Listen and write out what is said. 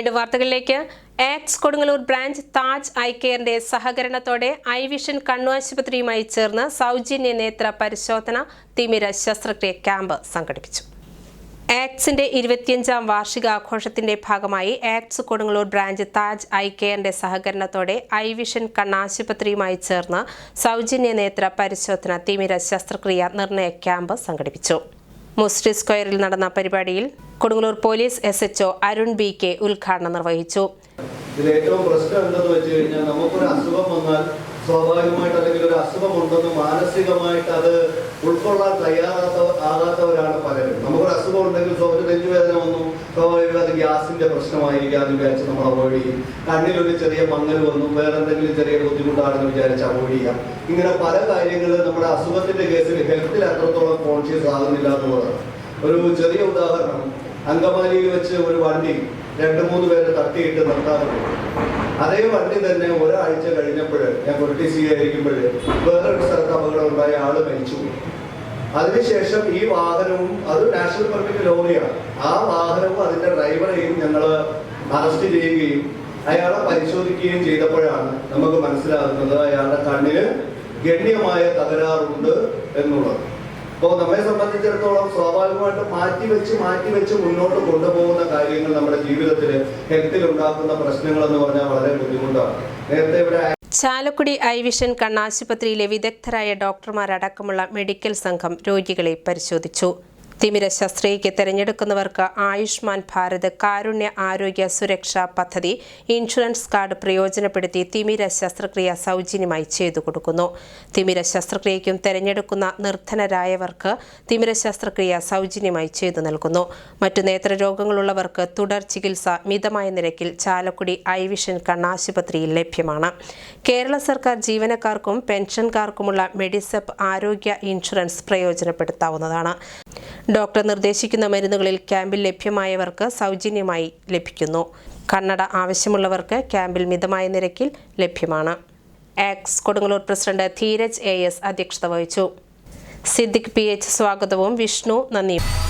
വീണ്ടും വാർത്തകളിലേക്ക്. ആക്സ് കൊടുങ്ങല്ലൂർ ബ്രാഞ്ച് താജ് ഐ കെയറിന്റെ സഹകരണത്തോടെ ഐ വിഷൻ കണ്ണുആശുപത്രിയുമായി ചേർന്ന് സൗജന്യ നേത്ര പരിശോധന തിമിര ശസ്ത്രക്രിയ ക്യാമ്പ് സംഘടിപ്പിച്ചു. ആക്ട്സിന്റെ ഇരുപത്തിയഞ്ചാം വാർഷികാഘോഷത്തിന്റെ ഭാഗമായി ആക്സ് കൊടുങ്ങല്ലൂർ ബ്രാഞ്ച് താജ് ഐ കെയറിന്റെ സഹകരണത്തോടെ ഐ വിഷൻ കണ്ണാശുപത്രിയുമായി ചേർന്ന് സൗജന്യ നേത്ര പരിശോധന തിമിര ശസ്ത്രക്രിയ നിർണയ ക്യാമ്പ് സംഘടിപ്പിച്ചു. മുസ്രി സ്ക്വയറിൽ നടന്ന പരിപാടിയിൽ Kodungallur police S H O Arun B K ഉദ്ഘാടനം നിർവഹിച്ചു. ഇതിൽ ഏറ്റവും പ്രശ്നം കഴിഞ്ഞാൽ നമുക്കൊരു സ്വാഭാവികമായിട്ട് അല്ലെങ്കിൽ ഒരു അസുഖമുണ്ടെന്ന് മാനസികമായിട്ട് അത് ഉൾക്കൊള്ളാൻ തയ്യാറാത്ത ആകാത്തവരാണ് പലരും നമുക്കൊരു അസുഖം ഉണ്ടെങ്കിൽ സ്വ- ഒരു നെഞ്ചുവേദന വന്നു സ്വാഭാവികം അത് ഗ്യാസിന്റെ പ്രശ്നമായിരിക്കാം വിചാരിച്ച് നമ്മൾ അവോയ്ഡ് ചെയ്യും. കണ്ണിലൊരു ചെറിയ മങ്ങൽ വന്നു വേറെ എന്തെങ്കിലും ചെറിയ ബുദ്ധിമുട്ടാണെന്ന് വിചാരിച്ച് അവോയ്ഡ് ചെയ്യാം. ഇങ്ങനെ പല കാര്യങ്ങളും നമ്മുടെ അസുഖത്തിന്റെ കേസിൽ ഹെൽത്തിൽ അത്രത്തോളം കോൺഷ്യസ് ആകുന്നില്ല എന്നുള്ളതാണ്. ഒരു ചെറിയ ഉദാഹരണം അങ്കമാലിയിൽ വെച്ച് ഒരു വണ്ടി രണ്ട് മൂന്ന് പേര് തട്ടിയിട്ട് നിർത്താറുണ്ട് അതേ വണ്ടി തന്നെ ഒരാഴ്ച കഴിഞ്ഞപ്പോൾ ഞാൻ കൊട്ടി സ്വീകരിക്കുമ്പോൾ വേറൊരു സ്ഥലത്ത് അപകടം ഉണ്ടായ ആൾ മരിച്ചു അതിനുശേഷം ഈ വാഹനവും അത് നാഷണൽ പെർമിറ്റ് ലോറിയാണ്. ആ വാഹനവും അതിന്റെ ഡ്രൈവറെയും ഞങ്ങൾ അറസ്റ്റ് ചെയ്യുകയും അയാളെ പരിശോധിക്കുകയും ചെയ്തപ്പോഴാണ് നമുക്ക് മനസ്സിലാകുന്നത് അയാളുടെ കണ്ണിന് ഗണ്യമായ തകരാറുണ്ട് എന്നുള്ളത്. അപ്പോൾ നമ്മെ സംബന്ധിച്ചിടത്തോളം സ്വാഭാവികമായിട്ട് മാറ്റി വെച്ച് മാറ്റി വെച്ച് മുന്നോട്ട് കൊണ്ടുപോകുന്ന കാര്യങ്ങൾ നമ്മുടെ ജീവിതത്തിൽ ഹെൽത്തിൽ ഉണ്ടാക്കുന്ന പ്രശ്നങ്ങൾ എന്ന് പറഞ്ഞാൽ വളരെ ബുദ്ധിമുട്ടാണ്. നേരത്തെ ഇവിടെ ചാലക്കുടി ഐ വിഷൻ കണ്ണാശുപത്രിയിലെ വിദഗ്ധരായ ഡോക്ടർമാരടക്കമുള്ള മെഡിക്കൽ സംഘം രോഗികളെ പരിശോധിച്ചു. തിമിര ശസ്ത്രക്രിയയ്ക്ക് തിരഞ്ഞെടുക്കുന്നവർക്ക് ആയുഷ്മാൻ ഭാരത് കാരുണ്യ ആരോഗ്യ സുരക്ഷാ പദ്ധതി ഇൻഷുറൻസ് കാർഡ് പ്രയോജനപ്പെടുത്തി തിമിര ശസ്ത്രക്രിയ സൗജന്യമായി ചെയ്തു കൊടുക്കുന്നു. തിമിര ശസ്ത്രക്രിയയ്ക്കും തിരഞ്ഞെടുക്കുന്ന നിർധനരായവർക്ക് തിമിര ശസ്ത്രക്രിയ സൗജന്യമായി ചെയ്തു നൽകുന്നു. മറ്റു നേത്രരോഗങ്ങളുള്ളവർക്ക് തുടർ ചികിത്സ മിതമായ നിരക്കിൽ ചാലക്കുടി ഐവിഷൻ വിഷൻ കണ്ണാശുപത്രിയിൽ ലഭ്യമാണ്. കേരള സർക്കാർ ജീവനക്കാർക്കും പെൻഷൻകാർക്കുമുള്ള മെഡിസെപ്പ് ആരോഗ്യ ഇൻഷുറൻസ് പ്രയോജനപ്പെടുത്താവുന്നതാണ്. ഡോക്ടർ നിർദ്ദേശിക്കുന്ന മരുന്നുകളിൽ ക്യാമ്പിൽ ലഭ്യമായവർക്ക് സൗജന്യമായി ലഭിക്കുന്നു. കണ്ണട ആവശ്യമുള്ളവർക്ക് ക്യാമ്പിൽ മിതമായ നിരക്കിൽ ലഭ്യമാണ്. Ax Kodungallur president Dheeraj A S അധ്യക്ഷത വഹിച്ചു. സിദ്ദിഖ് പി എച്ച് സ്വാഗതവും വിഷ്ണു നന്ദിയും.